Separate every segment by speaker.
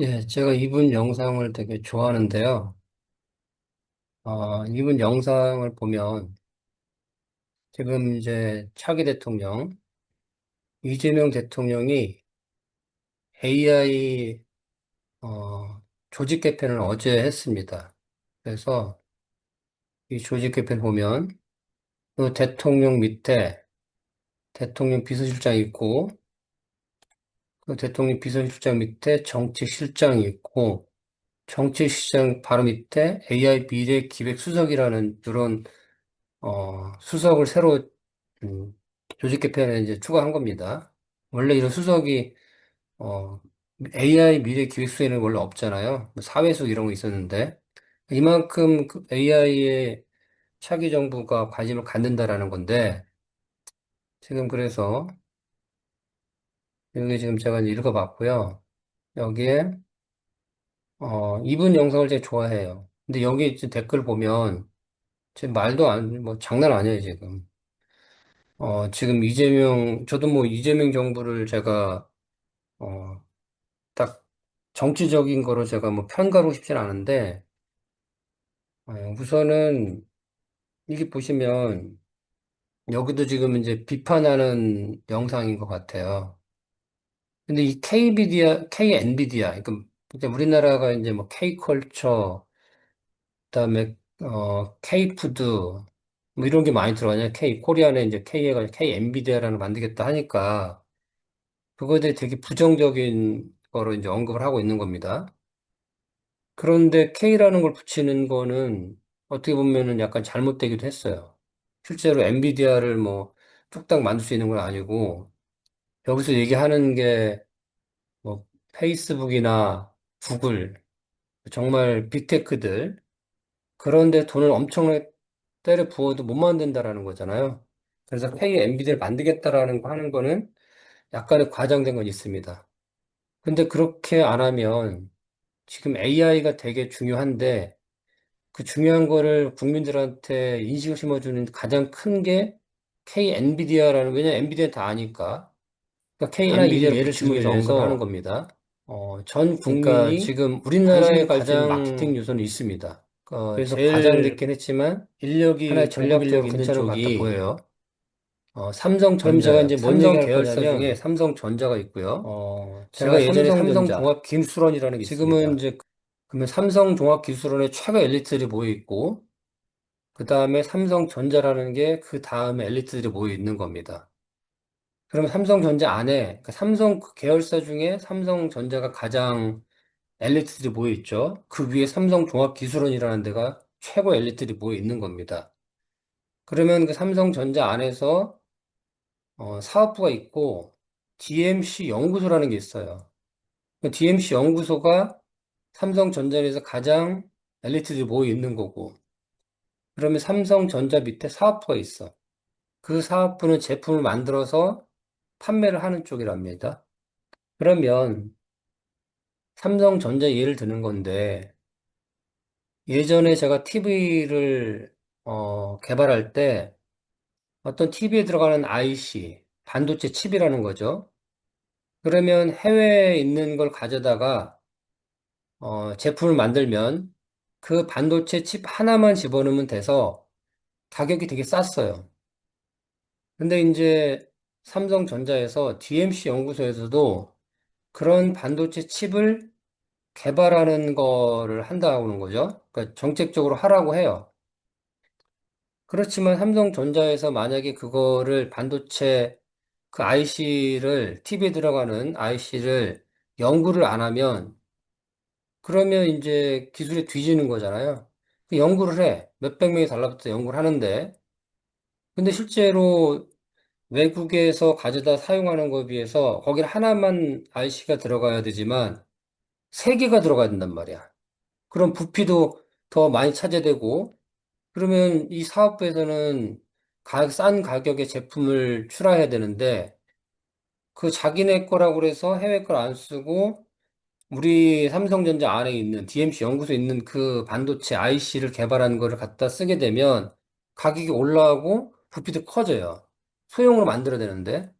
Speaker 1: 예, 제가 이분 영상을 되게 좋아하는데요. 어, 이분 영상을 보면 지금 이제 차기 대통령, 이재명 대통령이 AI, 어, 조직 개편을 어제 했습니다. 그래서 이 조직 개편 보면 그 대통령 밑에 대통령 비서실장이 있고 그 대통령 비서실장 밑에 정치실장이 있고 정치실장 바로 밑에 AI 미래 기획수석이라는 이런 어, 수석을 새로 음, 조직 개편에 이제 추가한 겁니다. 원래 이런 수석이 어, AI 미래 기획수에는 원래 없잖아요. 뭐 사회수 이런 거 있었는데 이만큼 AI에 차기 정부가 관심을 갖는다라는 건데 지금 그래서 여기 지금 제가 읽어봤고요. 여기에 어, 이분 영상을 제가 좋아해요. 근데 여기 이제 댓글 보면 제 말도 안, 뭐 장난 아니에요, 지금. 어, 지금 이재명, 저도 뭐 이재명 정부를 제가, 어, 딱 정치적인 거로 제가 뭐 편가르고 싶진 않은데, 어, 우선은 이게 보시면, 여기도 지금 이제 비판하는 영상인 것 같아요. 근데 이 KBD야, KNBD야, 그러니까 우리나라가 이제 뭐 K컬처, 그다음에 어 K푸드 뭐 이런 게 많이 들어가냐? K 코리안에 이제 K가 걸 만들겠다 하니까 그거에 대해 되게 부정적인 거로 이제 언급을 하고 있는 겁니다. 그런데 K라는 걸 붙이는 거는 어떻게 보면은 약간 잘못되기도 했어요. 실제로 엔비디아를 뭐 뚝딱 만들 수 있는 건 아니고 여기서 얘기하는 게 뭐 페이스북이나 구글 정말 빅테크들 그런데 돈을 엄청나게 때려 부어도 못 만든다라는 거잖아요. 그래서 K 엔비디아를 만들겠다라는 거 하는 거는 약간의 과장된 건 있습니다. 근데 그렇게 안 하면 지금 AI가 되게 중요한데 그 중요한 거를 국민들한테 인식을 심어주는 가장 큰 게 KNVIDIA라는, 왜냐 엔비디아 다 아니까. 그러니까
Speaker 2: 하나
Speaker 1: KNVIDIA를
Speaker 2: 예를
Speaker 1: 붙이는
Speaker 2: 들기
Speaker 1: 게 언급하는
Speaker 2: 위해서
Speaker 1: 겁니다. 어, 전
Speaker 2: 그러니까
Speaker 1: 국민이
Speaker 2: 지금
Speaker 1: 우리나라의
Speaker 2: 관심을 가질 수 있는 마케팅
Speaker 1: 가장,
Speaker 2: 요소는 있습니다.
Speaker 1: 어,
Speaker 2: 그래서 제일
Speaker 1: 과장됐긴 했지만
Speaker 2: 인력이
Speaker 1: 하나의
Speaker 2: 인력이
Speaker 1: 전략적으로
Speaker 2: 있는
Speaker 1: 괜찮은 것 같아
Speaker 2: 쪽이
Speaker 1: 보여요. 어,
Speaker 2: 그럼 제가
Speaker 1: 삼성전자요.
Speaker 2: 이제 뭔
Speaker 1: 삼성
Speaker 2: 얘기할
Speaker 1: 계열사 중에
Speaker 2: 거냐면
Speaker 1: 삼성전자가 있고요.
Speaker 2: 어
Speaker 1: 제가
Speaker 2: 제가 예전에 삼성전자
Speaker 1: 삼성종합기술원이라는 게
Speaker 2: 지금은
Speaker 1: 있습니다.
Speaker 2: 이제
Speaker 1: 그러면 삼성종합기술원의 최고 엘리트들이 모여 있고, 그 다음에 삼성전자라는 게 그 다음에 엘리트들이 모여 있는 겁니다. 그러면 삼성전자 안에, 그러니까 삼성 그 계열사 중에 삼성전자가 가장 엘리트들이 모여 있죠. 그 위에 삼성종합기술원이라는 데가 최고 엘리트들이 모여 있는 겁니다. 그러면 그 삼성전자 안에서 어, 사업부가 있고 DMC 연구소라는 게 있어요. 그 DMC 연구소가 삼성전자에서 가장 엘리트들이 모여 있는 거고, 그러면 삼성전자 밑에 사업부가 있어. 그 사업부는 제품을 만들어서 판매를 하는 쪽이랍니다. 그러면 삼성전자 예를 드는 건데, 예전에 제가 TV를 개발할 때 어떤 TV에 들어가는 IC, 반도체 칩이라는 거죠. 그러면 해외에 있는 걸 가져다가 어, 제품을 만들면 그 반도체 칩 하나만 집어넣으면 돼서 가격이 되게 쌌어요. 근데 이제 삼성전자에서 DMC 연구소에서도 그런 반도체 칩을 개발하는 거를 한다고는 거죠. 그러니까 정책적으로 하라고 해요. 그렇지만 삼성전자에서 만약에 그거를 반도체 그 IC를, TV에 들어가는 IC를 연구를 안 하면 그러면 이제 기술이 뒤지는 거잖아요. 그 연구를 해. 몇백 명이 달라붙어 연구를 하는데 근데 실제로 외국에서 가져다 사용하는 것에 비해서 거기는 하나만 IC가 들어가야 되지만 세 개가 들어가야 된단 말이야. 그럼 부피도 더 많이 차지되고 그러면 이 사업부에서는 가, 싼 가격의 제품을 출하해야 되는데 그 자기네 거라고 그래서 해외 걸 안 쓰고 우리 삼성전자 안에 있는 DMC 연구소에 있는 그 반도체 IC를 개발한 거를 갖다 쓰게 되면 가격이 올라가고 부피도 커져요. 소형으로 만들어야 되는데.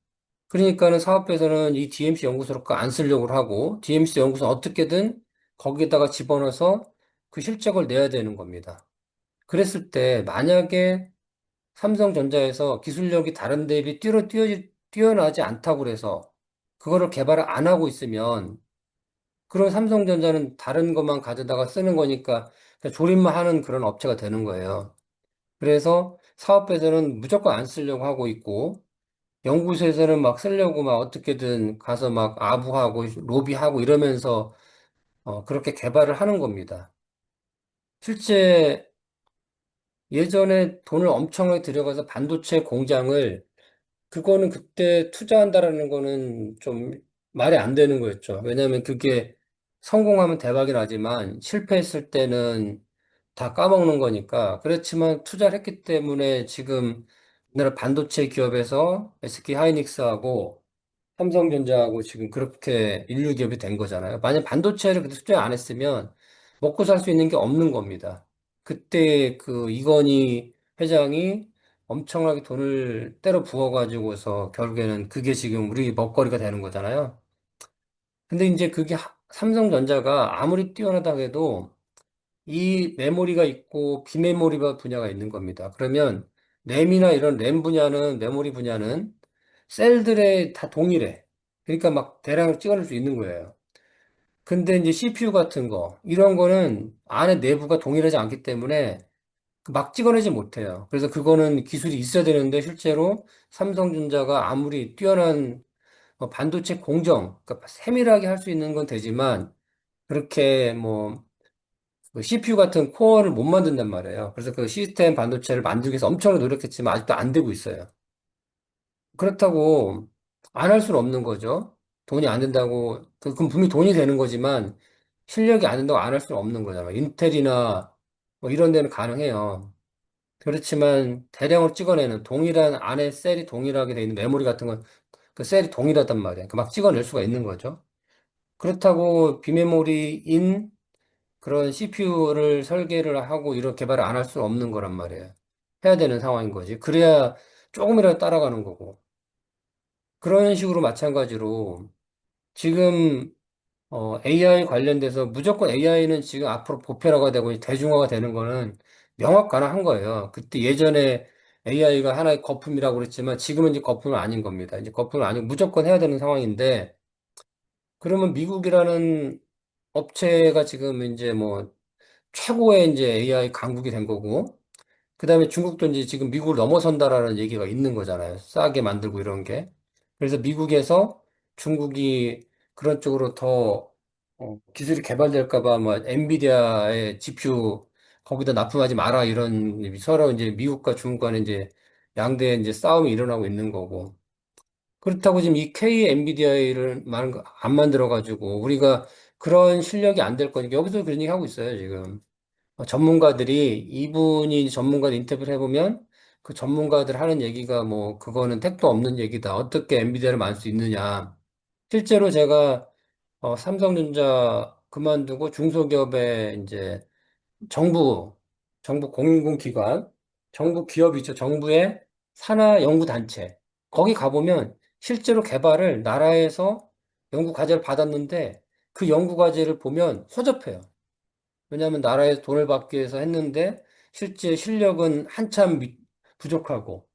Speaker 1: 그러니까는 사업에서는 이 DMC 연구소를 안 쓰려고 하고 DMC 연구소는 어떻게든 거기에다가 집어넣어서 그 실적을 내야 되는 겁니다. 그랬을 때 만약에 삼성전자에서 기술력이 다른 데에 비해 뛰어, 뛰어, 뛰어나지 않다고 그래서 그거를 개발을 안 하고 있으면 그런 삼성전자는 다른 것만 가져다가 쓰는 거니까 조립만 하는 그런 업체가 되는 거예요. 그래서 사업에서는 무조건 안 쓰려고 하고 있고 연구소에서는 막 쓰려고 막 어떻게든 가서 막 아부하고 로비하고 이러면서 어, 그렇게 개발을 하는 겁니다. 실제 예전에 돈을 엄청나게 들여가서 반도체 공장을 그거는 그때 투자한다라는 거는 좀 말이 안 되는 거였죠. 왜냐하면 그게 성공하면 대박이 나지만 실패했을 때는 다 까먹는 거니까. 그렇지만 투자를 했기 때문에 지금 우리나라 반도체 기업에서 SK 하이닉스하고 삼성전자하고 지금 그렇게 인류 기업이 된 거잖아요. 만약 반도체를 그때 투자 안 했으면 먹고 살 수 있는 게 없는 겁니다. 그때 그 이건희 회장이 엄청나게 돈을 때려 부어가지고서 결국에는 그게 지금 우리 먹거리가 되는 거잖아요. 근데 이제 그게 하- 삼성전자가 아무리 뛰어나다 해도 이 메모리가 있고 비메모리 분야가 있는 겁니다. 그러면 램이나 이런 램 분야는 메모리 분야는 셀들의 다 동일해. 그러니까 막 대량으로 찍어낼 수 있는 거예요. 근데 이제 CPU 같은 거 이런 거는 안에 내부가 동일하지 않기 때문에 막 찍어내지 못해요. 그래서 그거는 기술이 있어야 되는데 실제로 삼성전자가 아무리 뛰어난 뭐 반도체 공정, 그러니까 세밀하게 할 수 있는 건 되지만 그렇게 뭐 CPU 같은 코어를 못 만든단 말이에요. 그래서 그 시스템 반도체를 만들기 위해서 엄청 노력했지만 아직도 안 되고 있어요. 그렇다고 안 할 수는 없는 거죠. 돈이 안 된다고, 그- 그럼 분명히 돈이 되는 거지만 실력이 안 된다고 안 할 수는 없는 거잖아요. 인텔이나 뭐 이런 데는 가능해요. 그렇지만 대량으로 찍어내는 동일한 안에 셀이 동일하게 돼 있는 메모리 같은 건 그 셀이 동일하단 말이에요. 그 막 찍어낼 수가 있는 거죠. 그렇다고 비메모리인 그런 CPU를 설계를 하고 이런 개발을 안 할수 없는 거란 말이에요. 해야 되는 상황인 거지. 그래야 조금이라도 따라가는 거고. 그런 식으로 마찬가지로 지금 AI 관련돼서 무조건 AI는 지금 앞으로 보편화가 되고 대중화가 되는 거는 명확 가능한 거예요. 그때 예전에 AI가 하나의 거품이라고 그랬지만 지금은 이제 거품은 아닌 겁니다. 이제 거품은 아니고 무조건 해야 되는 상황인데 그러면 미국이라는 업체가 지금 이제 뭐 최고의 이제 AI 강국이 된 거고 그 다음에 중국도 이제 지금 미국을 넘어선다라는 얘기가 있는 거잖아요. 싸게 만들고 이런 게. 그래서 미국에서 중국이 그런 쪽으로 더 어, 기술이 개발될까 봐, 뭐, 엔비디아의 GPU 거기다 납품하지 마라, 이런, 서로 이제 미국과 중국 간에 이제 양대 이제 싸움이 일어나고 있는 거고. 그렇다고 지금 이 K 엔비디아를 안 만들어 가지고, 우리가 그런 실력이 안 될 거니까, 여기서 그런 얘기 하고 있어요, 지금. 어, 전문가들이, 이분이 전문가 인터뷰를 해보면, 그 전문가들 하는 얘기가 뭐, 그거는 택도 없는 얘기다. 어떻게 엔비디아를 만들 수 있느냐. 실제로 제가 어, 삼성전자 그만두고 중소기업에 이제 정부, 정부 공공기관, 정부 기업이죠. 정부의 산하 연구단체. 거기 가보면 실제로 개발을 나라에서 연구 과제를 받았는데 그 연구 과제를 보면 허접해요. 왜냐하면 나라에서 돈을 받기 위해서 했는데 실제 실력은 한참 미- 부족하고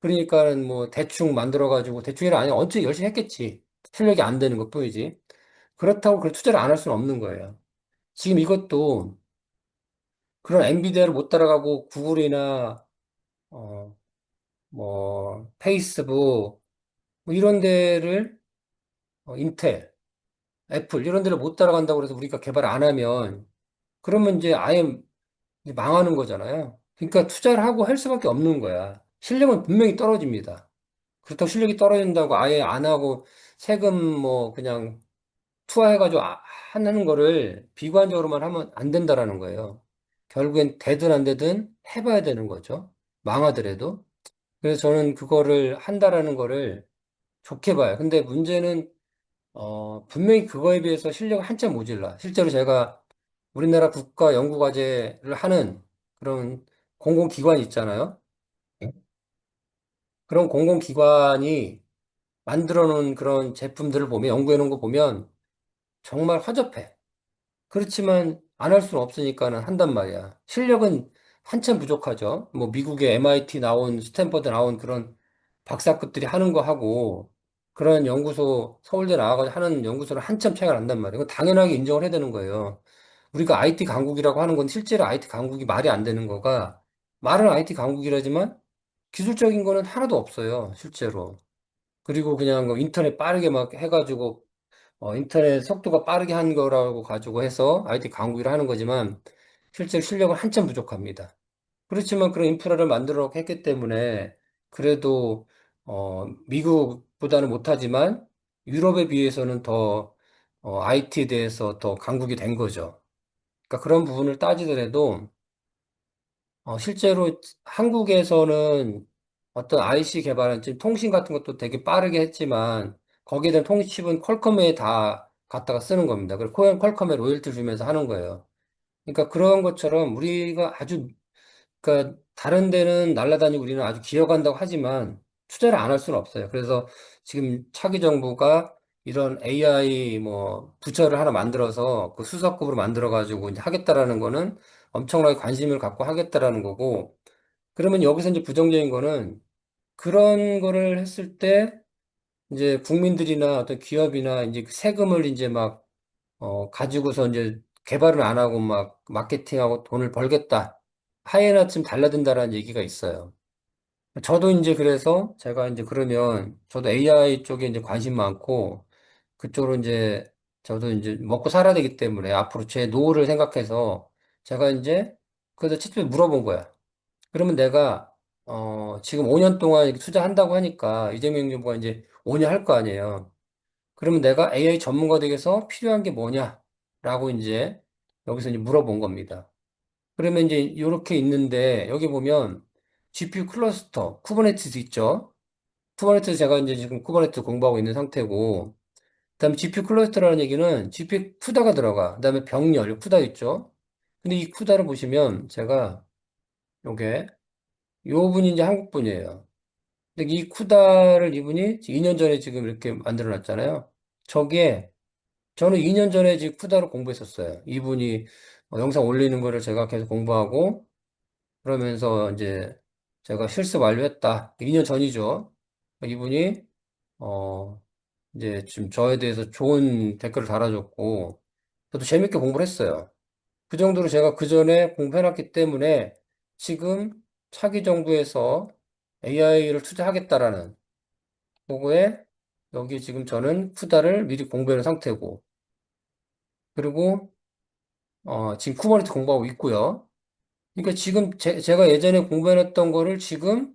Speaker 1: 그러니까는 뭐 대충 만들어 가지고 대충이라 아니야. 언제 열심히 했겠지. 실력이 안 되는 것뿐이지. 그렇다고 그 투자를 안 할 수는 없는 거예요. 지금 이것도 그런 엔비디아를 못 따라가고 구글이나 어, 뭐 페이스북 뭐 이런 데를 어, 인텔, 애플 이런 데를 못 따라간다고 해서 우리가 개발 안 하면 그러면 이제 아예 망하는 거잖아요. 그러니까 투자를 하고 할 수밖에 없는 거야. 실력은 분명히 떨어집니다. 그렇다고 실력이 떨어진다고 아예 안 하고 세금 뭐 그냥 투하해가지고 아- 하는 거를 비관적으로만 하면 안 된다라는 거예요. 결국엔 되든 안 되든 해봐야 되는 거죠. 망하더라도. 그래서 저는 그거를 한다라는 거를 좋게 봐요. 근데 문제는, 어, 분명히 그거에 비해서 실력이 한참 모질라. 실제로 제가 우리나라 국가 연구과제를 하는 그런 공공기관이 있잖아요. 그런 공공기관이 만들어 놓은 그런 제품들을 보면, 연구해 놓은 거 보면 정말 허접해. 그렇지만 안 할 수는 없으니까는 한단 말이야. 실력은 한참 부족하죠. 뭐 미국의 MIT 나온, 스탠퍼드 나온 그런 박사급들이 하는 거 하고 그런 연구소, 서울대 나와가지고 하는 연구소는 한참 차이가 난단 말이에요. 당연하게 인정을 해야 되는 거예요. 우리가 IT 강국이라고 하는 건 실제로 IT 강국이 말이 안 되는 거가 말은 IT 강국이라지만 기술적인 거는 하나도 없어요. 실제로. 그리고 그냥 뭐 인터넷 빠르게 막 해가지고 어, 인터넷 속도가 빠르게 한 거라고 가지고 해서 IT 강국이라 하는 거지만 실제 실력은 한참 부족합니다. 그렇지만 그런 인프라를 만들어 했기 때문에 그래도 어, 미국보다는 못하지만 유럽에 비해서는 더 어, IT에 대해서 더 강국이 된 거죠. 그러니까 그런 부분을 따지더라도 어, 실제로 한국에서는 어떤 IC 개발은 지금 통신 같은 것도 되게 빠르게 했지만 거기에 대한 통신칩은 퀄컴에 다 갖다가 쓰는 겁니다. 그리고 퀄- 퀄컴에 로열티 주면서 하는 거예요. 그러니까 그런 것처럼 우리가 아주 그러니까 다른 데는 날아다니고 우리는 아주 기어간다고 하지만 투자를 안 할 수는 없어요. 그래서 지금 차기 정부가 이런 AI 뭐 부처를 하나 만들어서 그 수석급으로 만들어 가지고 이제 하겠다라는 거는 엄청나게 관심을 갖고 하겠다라는 거고 그러면 여기서 이제 부정적인 거는 그런 거를 했을 때 이제 국민들이나 어떤 기업이나 이제 그 세금을 이제 막 어, 가지고서 이제 개발을 안 하고 막 마케팅하고 돈을 벌겠다. 하에나 좀 달라든다라는 얘기가 있어요. 저도 이제 그래서 제가 이제 그러면 저도 AI 쪽에 이제 관심 많고 그쪽으로 이제 저도 이제 먹고 살아야 되기 때문에 앞으로 제 노후를 생각해서 제가 이제 그래서 채점에 물어본 거야. 그러면 내가 어 지금 5 년 동안 이렇게 투자한다고 하니까 이재명 정부가 이제 5 년 할 거 아니에요. 그러면 내가 AI 전문가 되겠어 필요한 게 뭐냐라고 이제 여기서 이제 물어본 겁니다. 그러면 이제 이렇게 있는데 여기 보면 GPU 클러스터, 쿠버네티스 있죠? 쿠버네티스 제가 이제 지금 쿠버네티스 공부하고 있는 상태고, 그 다음에 GPU 클러스터라는 얘기는 GPU 쿠다가 들어가. 그 다음에 병렬, 쿠다 있죠? 근데 이 쿠다를 보시면 제가 요게 요 분이 이제 한국 분이에요. 근데 이 쿠다를 이분이 2년 전에 지금 이렇게 만들어 놨잖아요. 저게 저는 2년 전에 지금 쿠다를 공부했었어요. 이분이 어, 영상 올리는 거를 제가 계속 공부하고 그러면서 이제 제가 실습 완료했다. 2년 전이죠. 이분이 어 이제 지금 저에 대해서 좋은 댓글을 달아줬고 저도 재밌게 공부를 했어요. 그 정도로 제가 그 전에 공부해놨기 때문에 지금 차기 정부에서 AI를 투자하겠다라는 보고에 여기 지금 저는 쿠다를 미리 공부해놓은 상태고 그리고 어, 지금 쿠버네티스 공부하고 있고요. 그러니까 지금 제, 제가 예전에 공부해놨던 거를 지금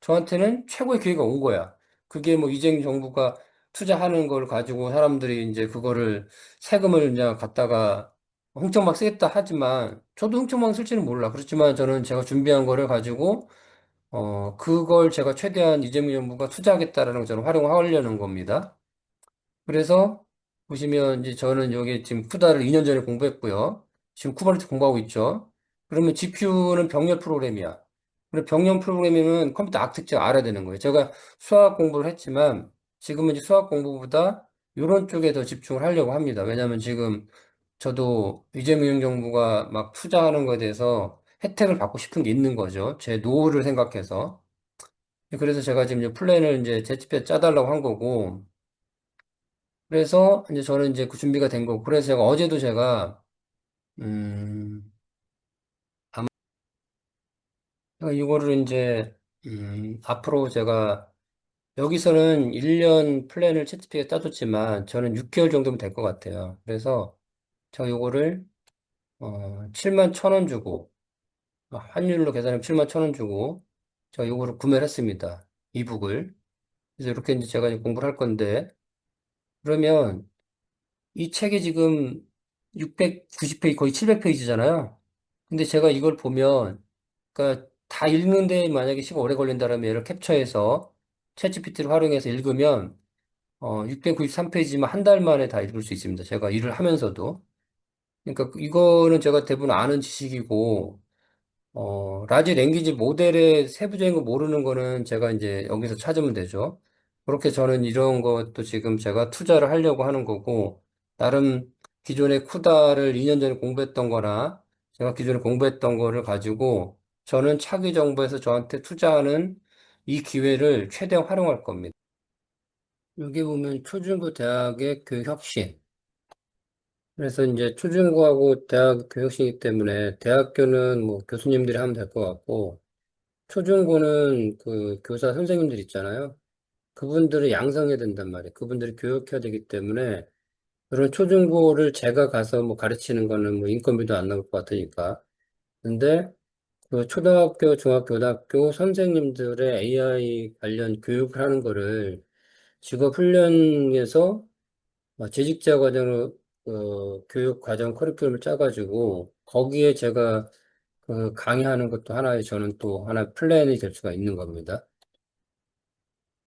Speaker 1: 저한테는 최고의 기회가 온 거야. 그게 뭐 이재명 정부가 투자하는 걸 가지고 사람들이 이제 그거를 세금을 그냥 갖다가 흥청망 쓰겠다 하지만 저도 흥청망 쓸지는 몰라. 그렇지만 저는 제가 준비한 거를 가지고 어 그걸 제가 최대한 이재명 정부가 투자하겠다라는 걸 저는 활용하려는 겁니다. 그래서 보시면 이제 저는 여기 지금 쿠다를 2년 전에 공부했고요. 지금 쿠버네티스 공부하고 있죠. 그러면 GPU는 병렬 프로그램이야. 그리고 병렬 프로그램이면 컴퓨터 아키텍처를 알아야 되는 거예요. 제가 수학 공부를 했지만 지금은 이제 수학 공부보다 이런 쪽에 더 집중을 하려고 합니다. 왜냐하면 지금 저도 이재명 정부가 막 투자하는 거에 대해서 혜택을 받고 싶은 게 있는 거죠. 제 노후를 생각해서. 그래서 제가 지금 이제 플랜을 이제 제 집에 짜달라고 한 거고, 그래서 이제 저는 이제 그 준비가 된 거고, 그래서 제가 어제도 제가, 음, 아마 이거를 이제, 음, 앞으로 제가 여기서는 1년 플랜을 채찍피에 따줬지만 저는 6개월 정도면 될 것 같아요. 그래서 제가 요거를, 어, 7만 1원 주고, 어, 환율로 계산하면 7만 1원 주고, 제가 요거를 구매를 했습니다. 이북을. 그래서 이렇게 이제 제가 공부를 할 건데, 그러면 이 책이 지금 690페이지, 거의 700페이지잖아요. 근데 제가 이걸 보면, 그러니까 다 읽는데 만약에 시간 오래 걸린다면 얘를 캡처해서 챗GPT를 활용해서 읽으면, 어, 693페이지만 한 달 만에 다 읽을 수 있습니다. 제가 일을 하면서도. 그러니까 이거는 제가 대부분 아는 지식이고, 어, 라지 랭귀지 모델의 세부적인 거 모르는 거는 제가 이제 여기서 찾으면 되죠. 그렇게 저는 이런 것도 지금 제가 투자를 하려고 하는 거고, 나름 기존에 쿠다를 2년 전에 공부했던 거나, 제가 기존에 공부했던 거를 가지고, 저는 차기 정부에서 저한테 투자하는 이 기회를 최대한 활용할 겁니다. 여기 보면 초중고 대학의 교육혁신. 그래서 이제 초중고하고 대학 교육혁신이기 때문에 대학교는 뭐 교수님들이 하면 될 것 같고, 초중고는 그 교사 선생님들 있잖아요. 그분들을 양성해야 된단 말이에요. 그분들을 교육해야 되기 때문에 그런 초중고를 제가 가서 뭐 가르치는 거는 뭐 인건비도 안 나올 것 같으니까. 근데 그 초등학교, 중학교, 고등학교 선생님들의 AI 관련 교육을 하는 거를 직업 훈련에서 어, 재직자 과정으로 어, 교육 과정 커리큘럼을 짜가지고 거기에 제가 그 강의하는 것도 하나의 저는 또 하나 플랜이 될 수가 있는 겁니다.